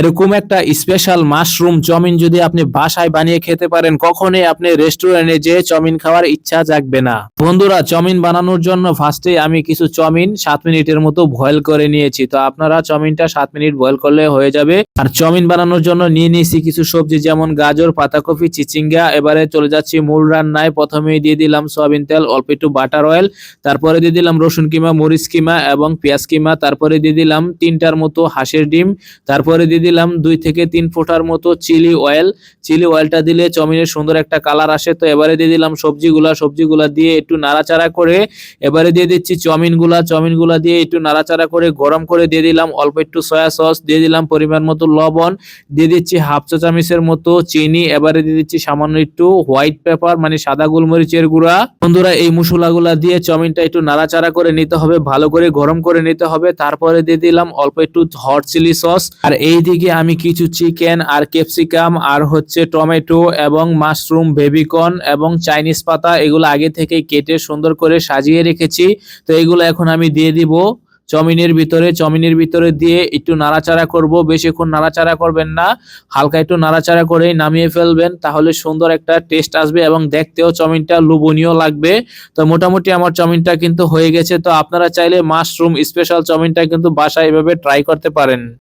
এরকম একটা special mushroom chowmein যদি আপনি বাসায় বানিয়ে খেতে পারেন, কখনোই আপনি রেস্টুরেন্টে যে চাউমিন খাওয়ার ইচ্ছা জাগবে না। বন্ধুরা, চাউমিন বানানোর জন্য ফার্স্টে আমি কিছু চাউমিন সাত মিনিটের মতো বয়েল করে নিয়েছি। তো আপনারা চাউমিনটা সাত মিনিট বয়েল করলে হয়ে যাবে। আর চাউমিন বানানোর জন্য নিয়ে নিয়েছি কিছু সবজি, যেমন গাজর, পাতাকপি, চিচিঙ্গা। এবারে চলে যাচ্ছি মূল রান্নায়। প্রথমেই দিয়ে দিলাম সয়াবিন তেল, অল্প একটু বাটার অয়েল তারপরে দিয়ে দিলাম রসুন কিমা, মরিচ কিমা এবং পেঁয়াজ কিমা। তারপরে দিয়ে দিলাম তিনটার মতো হাঁসের ডিম। তারপরে দিয়ে দিলাম দুই থেকে তিন ফোঁটার মতো চিলি অয়েল। চিলি অয়েলটা দিলে চাউমিনের সুন্দর একটা কালার আসে। তো এবারে দিয়ে দিলাম সবজিগুলা। সবজিগুলা দিয়ে একটু নাড়াচাড়া করে এবারে দিয়ে দিচ্ছি চাউমিনগুলা। চাউমিনগুলা দিয়ে একটু নাড়াচাড়া করে গরম করে দিয়ে দিলাম অল্প একটু সয়া সস, দিয়ে দিলাম পরিমাণ মতো লবণ, দিয়ে দিচ্ছি হাফ চা চামচের মতো চিনি। এবারে দিয়ে দিচ্ছি সামান্য একটু হোয়াইট পেপার মানে সাদা গোলমরিচের গুঁড়া। বন্ধুরা, এই মশলাগুলা দিয়ে চাউমিনটা একটু নাড়াচাড়া করে নিতে হবে, ভালো করে গরম করে নিতে হবে। তারপরে দিয়ে দিলাম অল্প একটু হট চিলি সস আর এইদিকে আমি কিছু চিকেন আর ক্যাপসিকাম আর হচ্ছে টমেটো এবং মাশরুম, বেবিকর্ন এবং চাইনিজ পাতা এগুলো আগে থেকে কেটে সুন্দর করে সাজিয়ে রেখেছি। তো এগুলো এখন আমি দিয়ে দিব চাউমিনের ভিতরে। চাউমিনের ভিতরে দিয়ে একটু নাড়াচাড়া করব। বেশিক্ষণ নাড়াচাড়া করবেন না। হালকা একটু নাড়াচাড়া করে নামিয়ে ফেলবেন তাহলে সুন্দর একটা টেস্ট আসবে এবং দেখতেও চাউমিনটা লোভনীয় লাগবে। তো মোটামুটি আমার চাউমিনটা কিন্তু হয়ে গেছে। তো আপনারা চাইলে মাশরুম স্পেশাল চাউমিনটা কিন্তু বাসায় এভাবে ট্রাই করতে পারেন।